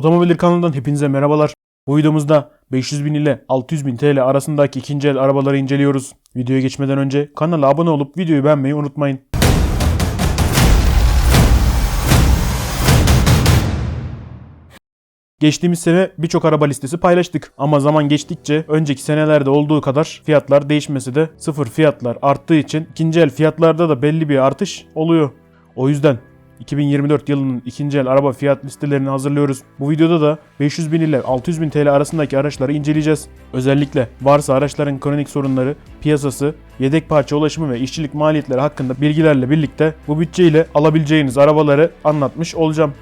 Otomobil kanalından hepinize merhabalar. Bu videomuzda 500 bin ile 600 bin TL arasındaki ikinci el arabaları inceliyoruz. Videoya geçmeden önce kanala abone olup videoyu beğenmeyi unutmayın. Geçtiğimiz sene birçok araba listesi paylaştık ama zaman geçtikçe önceki senelerde olduğu kadar fiyatlar değişmesi de sıfır fiyatlar arttığı için ikinci el fiyatlarda da belli bir artış oluyor. O yüzden 2024 yılının ikinci el araba fiyat listelerini hazırlıyoruz. Bu videoda da 500 bin ile 600 bin TL arasındaki araçları inceleyeceğiz. Özellikle varsa araçların kronik sorunları, piyasası, yedek parça ulaşımı ve işçilik maliyetleri hakkında bilgilerle birlikte bu bütçe ile alabileceğiniz arabaları anlatmış olacağım.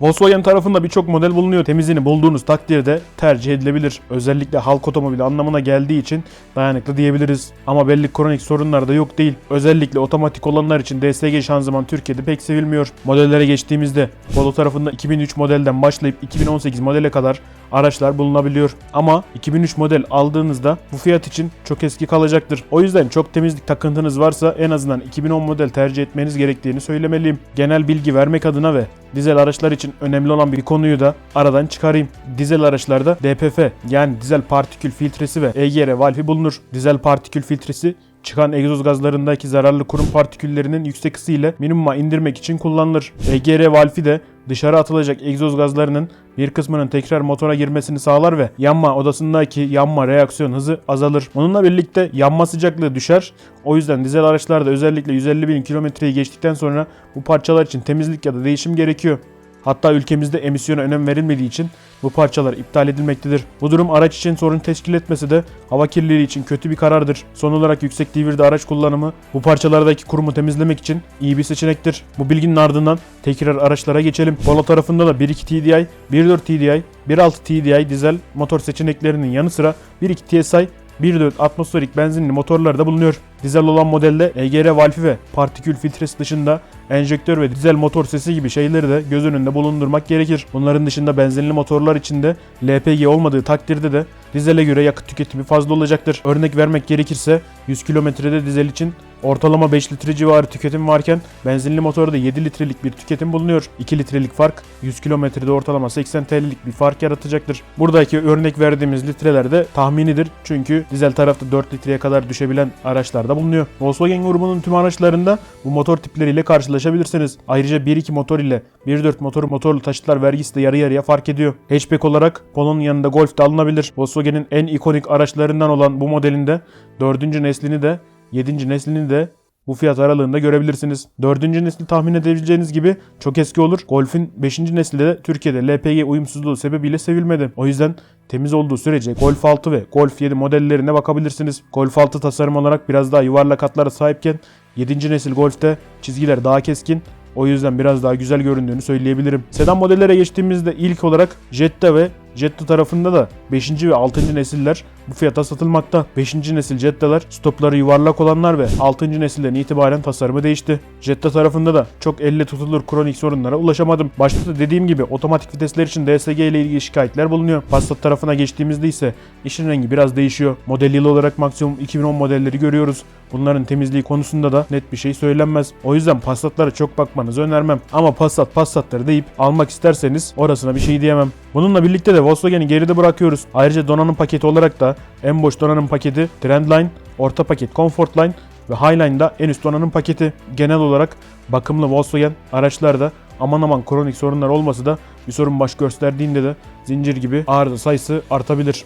Volkswagen tarafında birçok model bulunuyor. Temizliğini bulduğunuz takdirde tercih edilebilir. Özellikle halk otomobili anlamına geldiği için dayanıklı diyebiliriz. Ama belli kronik sorunlar da yok değil. Özellikle otomatik olanlar için DSG şanzıman Türkiye'de pek sevilmiyor. Modellere geçtiğimizde Polo tarafında 2003 modelden başlayıp 2018 modele kadar araçlar bulunabiliyor. Ama 2003 model aldığınızda bu fiyat için çok eski kalacaktır. O yüzden çok temizlik takıntınız varsa en azından 2010 model tercih etmeniz gerektiğini söylemeliyim. Genel bilgi vermek adına ve dizel araçlar için önemli olan bir konuyu da aradan çıkarayım. Dizel araçlarda DPF yani dizel partikül filtresi ve EGR valfi bulunur. Dizel partikül filtresi çıkan egzoz gazlarındaki zararlı kurum partiküllerinin yüksek ısı ile minimuma indirmek için kullanılır. EGR valfi de dışarı atılacak egzoz gazlarının bir kısmının tekrar motora girmesini sağlar ve yanma odasındaki yanma reaksiyon hızı azalır. Onunla birlikte yanma sıcaklığı düşer. O yüzden dizel araçlarda özellikle 150 bin kilometreyi geçtikten sonra bu parçalar için temizlik ya da değişim gerekiyor. Hatta ülkemizde emisyona önem verilmediği için bu parçalar iptal edilmektedir. Bu durum araç için sorun teşkil etmese de hava kirliliği için kötü bir karardır. Son olarak yüksek devirde araç kullanımı bu parçalardaki kurumu temizlemek için iyi bir seçenektir. Bu bilginin ardından tekrar araçlara geçelim. Polo tarafında da 1.2 TDI, 1.4 TDI, 1.6 TDI dizel motor seçeneklerinin yanı sıra 1.2 TSI 1.4 atmosferik benzinli motorlar da bulunuyor. Dizel olan modelde EGR valfi ve partikül filtresi dışında enjektör ve dizel motor sesi gibi şeyleri de göz önünde bulundurmak gerekir. Bunların dışında benzinli motorlar içinde LPG olmadığı takdirde de dizele göre yakıt tüketimi fazla olacaktır. Örnek vermek gerekirse 100 kilometrede dizel için ortalama 5 litre civarı tüketim varken benzinli motorda 7 litrelik bir tüketim bulunuyor. 2 litrelik fark 100 kilometrede ortalama 80 TL'lik bir fark yaratacaktır. Buradaki örnek verdiğimiz litreler de tahminidir. Çünkü dizel tarafta 4 litreye kadar düşebilen araçlarda bulunuyor. Volkswagen grubunun tüm araçlarında bu motor tipleriyle karşılaşabilirsiniz. Ayrıca 1.2 motor ile 1.4 motoru motorlu taşıtlar vergisi de yarı yarıya fark ediyor. Hatchback olarak Polo'nun yanında Golf de alınabilir. Volkswagen'in en ikonik araçlarından olan bu modelinde 4. neslini de 7. neslini de bu fiyat aralığında görebilirsiniz. 4. nesli tahmin edebileceğiniz gibi çok eski olur. Golf'in 5. nesli de Türkiye'de LPG uyumsuzluğu sebebiyle sevilmedi. O yüzden temiz olduğu sürece Golf 6 ve Golf 7 modellerine bakabilirsiniz. Golf 6 tasarım olarak biraz daha yuvarlak hatlara sahipken 7. nesil Golf'te çizgiler daha keskin. O yüzden biraz daha güzel göründüğünü söyleyebilirim. Sedan modellere geçtiğimizde ilk olarak Jetta ve Jetta tarafında da 5. ve 6. nesiller bu fiyata satılmakta. 5. nesil Jetta'lar stopları yuvarlak olanlar ve 6. nesilden itibaren tasarımı değişti. Jetta tarafında da çok elle tutulur kronik sorunlara ulaşamadım. Başta da dediğim gibi otomatik vitesler için DSG ile ilgili şikayetler bulunuyor. Passat tarafına geçtiğimizde ise işin rengi biraz değişiyor. Model yılı olarak maksimum 2010 modelleri görüyoruz. Bunların temizliği konusunda da net bir şey söylenmez. O yüzden Passat'lara çok bakmanızı önermem. Ama Passat Passat'ları deyip almak isterseniz orasına bir şey diyemem. Bununla birlikte de Volkswagen'i geride bırakıyoruz. Ayrıca donanım paketi olarak da en boş donanım paketi Trendline, orta paket Comfortline ve Highline'da en üst donanım paketi. Genel olarak bakımlı Volkswagen araçlarda aman aman kronik sorunlar olması da bir sorun baş gösterdiğinde de zincir gibi arıza sayısı artabilir.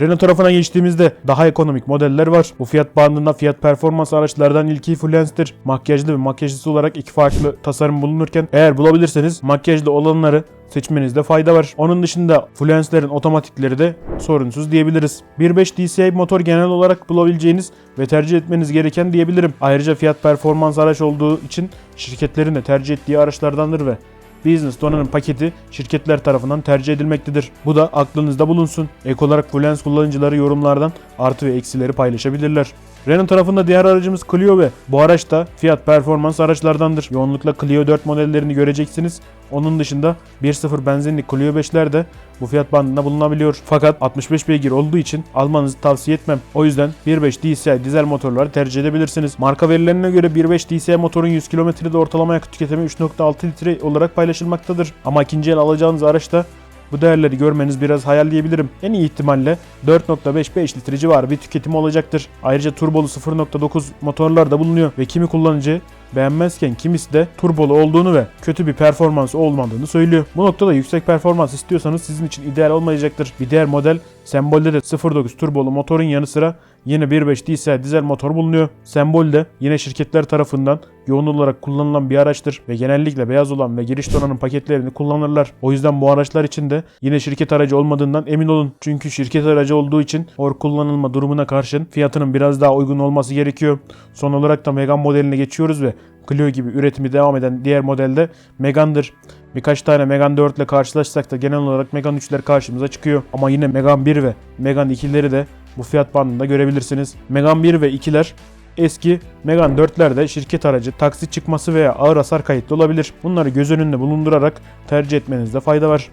Renault tarafına geçtiğimizde daha ekonomik modeller var. Bu fiyat bandında fiyat performans araçlardan ilki Fluence'dir. Makyajlı ve makyajsız olarak iki farklı tasarım bulunurken eğer bulabilirseniz makyajlı olanları seçmenizde fayda var. Onun dışında Fluence'lerin otomatikleri de sorunsuz diyebiliriz. 1.5 DCI motor genel olarak bulabileceğiniz ve tercih etmeniz gereken diyebilirim. Ayrıca fiyat performans araç olduğu için şirketlerin de tercih ettiği araçlardandır ve Business donanım paketi şirketler tarafından tercih edilmektedir. Bu da aklınızda bulunsun. Ek olarak Fluence kullanıcıları yorumlardan artı ve eksileri paylaşabilirler. Renault tarafında diğer aracımız Clio ve bu araç da fiyat performans araçlardandır. Yoğunlukla Clio 4 modellerini göreceksiniz. Onun dışında 1.0 benzinli Clio 5'ler de bu fiyat bandında bulunabiliyor. Fakat 65 beygir olduğu için almanızı tavsiye etmem. O yüzden 1.5 DCI dizel motorları tercih edebilirsiniz. Marka verilerine göre 1.5 DCI motorun 100 kilometrede ortalama yakıt tüketimi 3.6 litre olarak paylaşılmaktadır. Ama ikinci el alacağınız araçta bu değerleri görmeniz biraz hayal diyebilirim. En iyi ihtimalle 4.5-5 litre civarı bir tüketimi olacaktır. Ayrıca turbolu 0.9 motorlar da bulunuyor ve kimi kullanıcı beğenmezken kimisi de turbolu olduğunu ve kötü bir performans olmadığını söylüyor. Bu noktada yüksek performans istiyorsanız sizin için ideal olmayacaktır. Bir diğer model sembolde de 0.9 turbolu motorun yanı sıra yine 1.5 DCI dizel motor bulunuyor. Sembol de yine şirketler tarafından yoğun olarak kullanılan bir araçtır ve genellikle beyaz olan ve giriş donanım paketlerini kullanırlar. O yüzden bu araçlar için de yine şirket aracı olmadığından emin olun. Çünkü şirket aracı olduğu için or kullanılma durumuna karşın fiyatının biraz daha uygun olması gerekiyor. Son olarak da Megane modeline geçiyoruz ve Clio gibi üretimi devam eden diğer modelde Megane'dır. Birkaç tane Megane 4 ile karşılaşsak da genel olarak Megane 3'ler karşımıza çıkıyor. Ama yine Megane 1 ve Megane 2'leri de bu fiyat bandında görebilirsiniz. Megane 1 ve 2'ler eski Megane 4'lerde şirket aracı, taksi çıkması veya ağır hasar kayıtlı olabilir. Bunları göz önünde bulundurarak tercih etmenizde fayda var.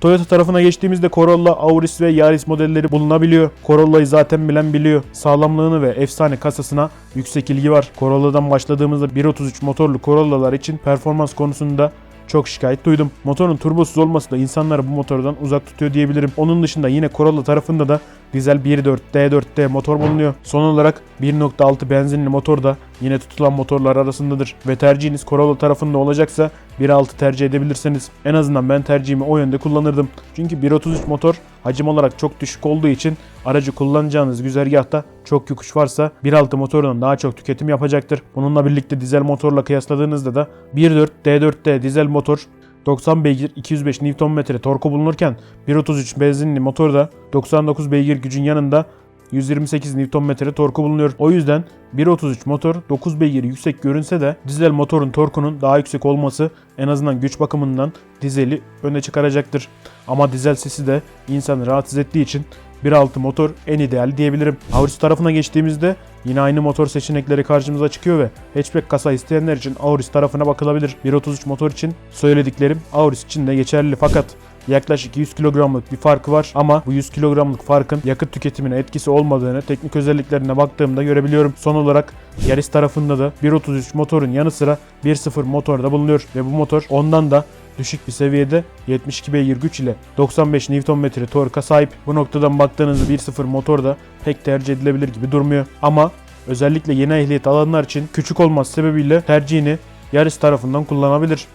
Toyota tarafına geçtiğimizde Corolla, Auris ve Yaris modelleri bulunabiliyor. Corolla'yı zaten bilen biliyor. Sağlamlığını ve efsane kasasına yüksek ilgi var. Corolla'dan başladığımızda 1.33 motorlu Corolla'lar için performans konusunda çok şikayet duydum. Motorun turbosuz olması da insanları bu motordan uzak tutuyor diyebilirim. Onun dışında yine Corolla tarafında da dizel 1.4 D4D motor bulunuyor. Son olarak 1.6 benzinli motor da yine tutulan motorlar arasındadır. Ve tercihiniz Corolla tarafında olacaksa 1.6 tercih edebilirsiniz. En azından ben tercihimi o yönde kullanırdım. Çünkü 1.33 motor hacim olarak çok düşük olduğu için aracı kullanacağınız güzergahta çok yokuş varsa 1.6 motorundan daha çok tüketim yapacaktır. Bununla birlikte dizel motorla kıyasladığınızda da 1.4 D4D dizel motor 90 beygir 205 Nm torku bulunurken 1.33 benzinli motorda 99 beygir gücün yanında 128 Nm torku bulunuyor. O yüzden 1.33 motor 9 beygir yüksek görünse de dizel motorun torkunun daha yüksek olması en azından güç bakımından dizeli öne çıkaracaktır. Ama dizel sesi de insanı rahatsız ettiği için 1.6 motor en ideal diyebilirim. Auris tarafına geçtiğimizde yine aynı motor seçenekleri karşımıza çıkıyor ve hatchback kasa isteyenler için Auris tarafına bakılabilir. 1.33 motor için söylediklerim Auris için de geçerli fakat yaklaşık 100 kilogramlık bir farkı var ama bu 100 kilogramlık farkın yakıt tüketimine etkisi olmadığını teknik özelliklerine baktığımda görebiliyorum. Son olarak Yaris tarafında da 1.33 motorun yanı sıra 1.0 motor da bulunuyor ve bu motor ondan da düşük bir seviyede 72 beygir güç ile 95 Nm torka sahip. Bu noktadan baktığınızda 1.0 motor da pek tercih edilebilir gibi durmuyor. Ama özellikle yeni ehliyet alanlar için küçük olması sebebiyle tercihini Yaris tarafından kullanabilir.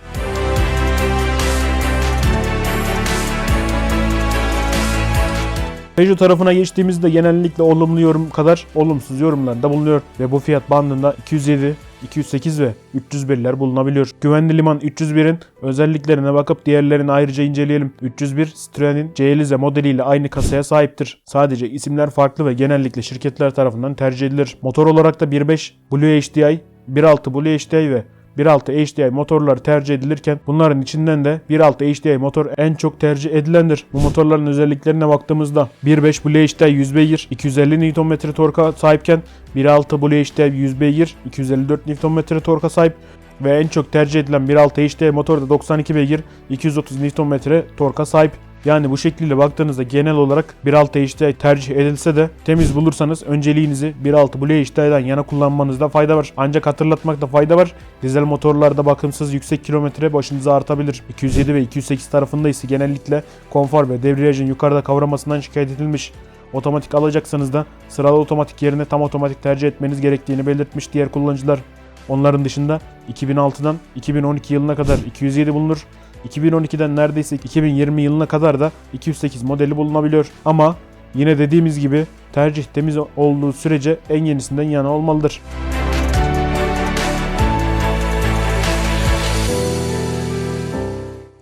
Peugeot tarafına geçtiğimizde genellikle olumlu yorum kadar olumsuz yorumlar da bulunuyor ve bu fiyat bandında 207, 208 ve 301'ler bulunabiliyor. Güvenli Liman 301'in özelliklerine bakıp diğerlerini ayrıca inceleyelim. 301 Citroen'in C Elize modeliyle aynı kasaya sahiptir. Sadece isimler farklı ve genellikle şirketler tarafından tercih edilir. Motor olarak da 1.5 Blue HDI, 1.6 Blue HDI ve 1.6 HDI motorlar tercih edilirken bunların içinden de 1.6 HDI motor en çok tercih edilendir. Bu motorların özelliklerine baktığımızda 1.5 Blue HDI 100 beygir 250 Nm torka sahipken 1.6 Blue HDI 100 beygir 254 Nm torka sahip ve en çok tercih edilen 1.6 HDI motor da 92 beygir 230 Nm torka sahip. Yani bu şekliyle baktığınızda genel olarak 1.6 HDI tercih edilse de temiz bulursanız önceliğinizi 1.6 Blue HDI'den yana kullanmanızda fayda var. Ancak hatırlatmakta fayda var. Dizel motorlarda bakımsız yüksek kilometre başınıza artabilir. 207 ve 208 tarafında ise genellikle konfor ve debriyajın yukarıda kavramasından şikayet edilmiş. Otomatik alacaksanız da sıralı otomatik yerine tam otomatik tercih etmeniz gerektiğini belirtmiş diğer kullanıcılar. Onların dışında 2006'dan 2012 yılına kadar 207 bulunur. 2012'den neredeyse 2020 yılına kadar da 208 modeli bulunabiliyor. Ama yine dediğimiz gibi tercih temiz olduğu sürece en yenisinden yana olmalıdır.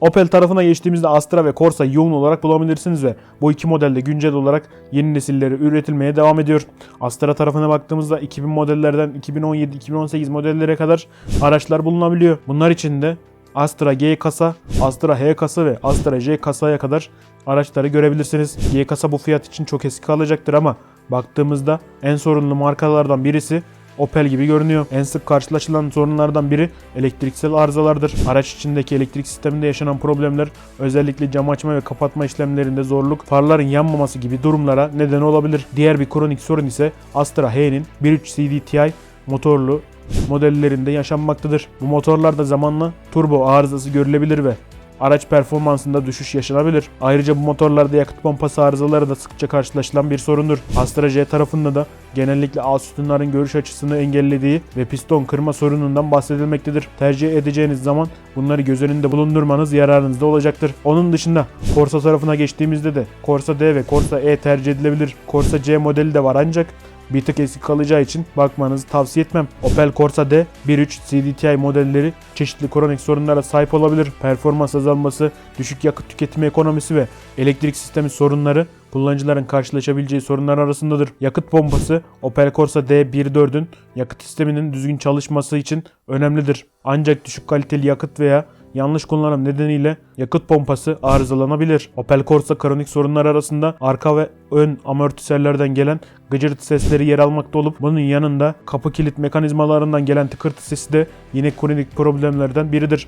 Opel tarafına geçtiğimizde Astra ve Corsa yoğun olarak bulabilirsiniz ve bu iki modelde güncel olarak yeni nesilleri üretilmeye devam ediyor. Astra tarafına baktığımızda 2000 modellerden 2017-2018 modellere kadar araçlar bulunabiliyor. Bunlar içinde Astra G kasa, Astra H kasa ve Astra J kasaya kadar araçları görebilirsiniz. G kasa bu fiyat için çok eski kalacaktır ama baktığımızda en sorunlu markalardan birisi Opel gibi görünüyor. En sık karşılaşılan sorunlardan biri elektriksel arızalardır. Araç içindeki elektrik sisteminde yaşanan problemler özellikle cam açma ve kapatma işlemlerinde zorluk, farların yanmaması gibi durumlara neden olabilir. Diğer bir kronik sorun ise Astra H'nin 1.3 CDTI motorlu modellerinde yaşanmaktadır. Bu motorlarda zamanla turbo arızası görülebilir ve araç performansında düşüş yaşanabilir. Ayrıca bu motorlarda yakıt pompası arızaları da sıkça karşılaşılan bir sorundur. Astra J tarafında da genellikle alt sütunların görüş açısını engellediği ve piston kırma sorunundan bahsedilmektedir. Tercih edeceğiniz zaman bunları göz önünde bulundurmanız yararınızda olacaktır. Onun dışında Corsa tarafına geçtiğimizde de Corsa D ve Corsa E tercih edilebilir. Corsa C modeli de var ancak bir tık eksik kalacağı için bakmanızı tavsiye etmem. Opel Corsa D 1.3 CDTI modelleri çeşitli kronik sorunlara sahip olabilir. Performans azalması, düşük yakıt tüketimi ekonomisi ve elektrik sistemi sorunları kullanıcıların karşılaşabileceği sorunlar arasındadır. Yakıt pompası Opel Corsa D1.4'ün yakıt sisteminin düzgün çalışması için önemlidir. Ancak düşük kaliteli yakıt veya yanlış kullanım nedeniyle yakıt pompası arızalanabilir. Opel Corsa kronik sorunlar arasında arka ve ön amortisörlerden gelen gıcırtı sesleri yer almakta olup bunun yanında kapı kilit mekanizmalarından gelen tıkırtı sesi de yine kronik problemlerden biridir.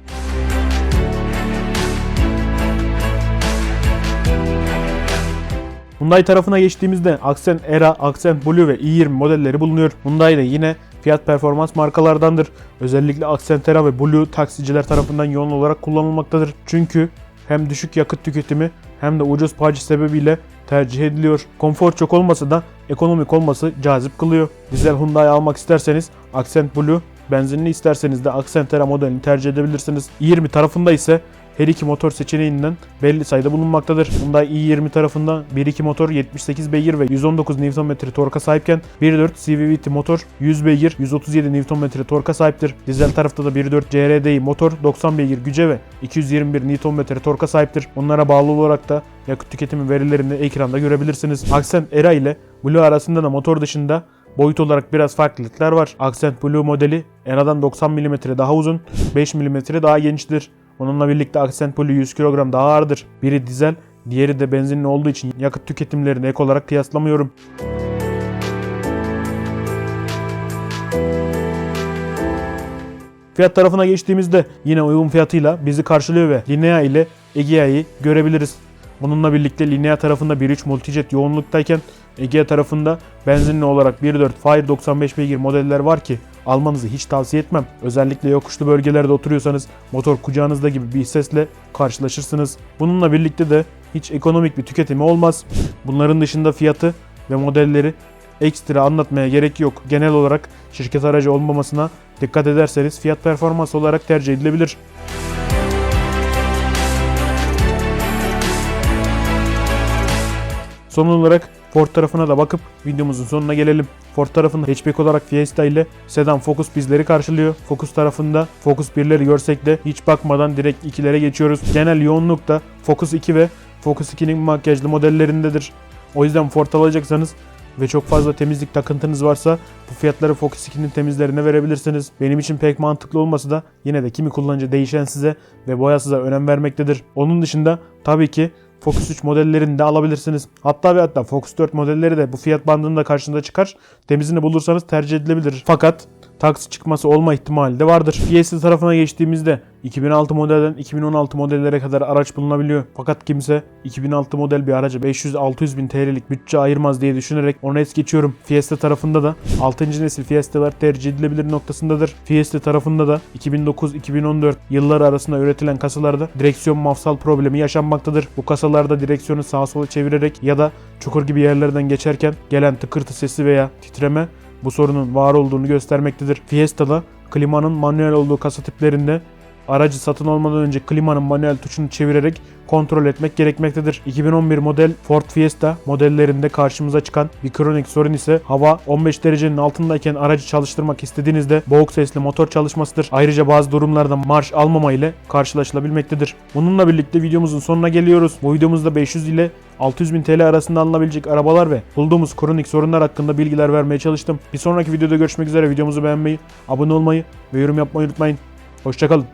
Hyundai tarafına geçtiğimizde Accent Era, Accent Blue ve i20 modelleri bulunuyor. Hyundai de yine fiyat performans markalardandır. Özellikle Accent Era ve Blue taksiciler tarafından yoğun olarak kullanılmaktadır. Çünkü hem düşük yakıt tüketimi hem de ucuz parça sebebiyle tercih ediliyor. Konfor çok olmasa da ekonomik olması cazip kılıyor. Dizel Hyundai almak isterseniz Accent Blue, benzinli isterseniz de Accent Era modelini tercih edebilirsiniz. i20 tarafında ise her iki motor seçeneğinden belli sayıda bulunmaktadır. Hyundai i20 tarafında 1.2 motor 78 beygir ve 119 Nm torka sahipken 1.4 CVT motor 100 beygir 137 Nm torka sahiptir. Dizel tarafta da 1.4 CRDI motor 90 beygir güce ve 221 Nm torka sahiptir. Bunlara bağlı olarak da yakıt tüketimi verilerini ekranda görebilirsiniz. Accent Era ile Blue arasında da motor dışında Boyut olarak biraz farklılıklar var. Accent Blue modeli Era'dan 90 mm daha uzun, 5 mm daha geniştir. Onunla birlikte Accent Blue 100 kilogram daha ağırdır. Biri dizel, diğeri de benzinli olduğu için yakıt tüketimlerini ek olarak kıyaslamıyorum. Fiyat tarafına geçtiğimizde yine uygun fiyatıyla bizi karşılıyor ve Linea ile Egea'yı görebiliriz. Bununla birlikte Linea tarafında 1.3 Multijet yoğunluktayken Egea tarafında benzinli olarak 1.4 Fire 95 beygir modeller var ki almanızı hiç tavsiye etmem. Özellikle yokuşlu bölgelerde oturuyorsanız motor kucağınızda gibi bir sesle karşılaşırsınız. Bununla birlikte de hiç ekonomik bir tüketimi olmaz. Bunların dışında fiyatı ve modelleri ekstra anlatmaya gerek yok. Genel olarak şirket aracı olmamasına dikkat ederseniz fiyat performans olarak tercih edilebilir. Son olarak Ford tarafına da bakıp videomuzun sonuna gelelim. Ford tarafında hatchback olarak Fiesta ile sedan Focus bizleri karşılıyor. Focus tarafında Focus 1'leri görsek de hiç bakmadan direkt 2'lere geçiyoruz. Genel yoğunluk da Focus 2 ve Focus 2'nin makyajlı modellerindedir. O yüzden Ford alacaksanız ve çok fazla temizlik takıntınız varsa bu fiyatları Focus 2'nin temizlerine verebilirsiniz. Benim için pek mantıklı olmasa da yine de kimi kullanıcı değişen size ve boyasıza önem vermektedir. Onun dışında tabii ki Focus 3 modellerini de alabilirsiniz. Hatta ve hatta Focus 4 modelleri de bu fiyat bandında karşınıza çıkar. Temizini bulursanız tercih edilebilir. Fakat taksi çıkması olma ihtimali de vardır. Fiesta tarafına geçtiğimizde 2006 modelden 2016 modellere kadar araç bulunabiliyor. Fakat kimse 2006 model bir araca 500-600 bin TL'lik bütçe ayırmaz diye düşünerek onu es geçiyorum. Fiesta tarafında da 6. nesil Fiesta'lar tercih edilebilir noktasındadır. Fiesta tarafında da 2009-2014 yılları arasında üretilen kasalarda direksiyon mafsal problemi yaşanmaktadır. Bu kasalarda direksiyonu sağa sola çevirerek ya da çukur gibi yerlerden geçerken gelen tıkırtı sesi veya titreme bu sorunun var olduğunu göstermektedir. Fiesta'da klimanın manuel olduğu kasa tiplerinde aracı satın almadan önce klimanın manuel tuşunu çevirerek kontrol etmek gerekmektedir. 2011 model Ford Fiesta modellerinde karşımıza çıkan bir kronik sorun ise hava 15 derecenin altındayken aracı çalıştırmak istediğinizde boğuk sesli motor çalışmasıdır. Ayrıca bazı durumlarda marş almama ile karşılaşılabilmektedir. Bununla birlikte videomuzun sonuna geliyoruz. Bu videomuzda 500 ile 600 bin TL arasında alınabilecek arabalar ve bulduğumuz kronik sorunlar hakkında bilgiler vermeye çalıştım. Bir sonraki videoda görüşmek üzere. Videomuzu beğenmeyi, abone olmayı ve yorum yapmayı unutmayın. Hoşçakalın.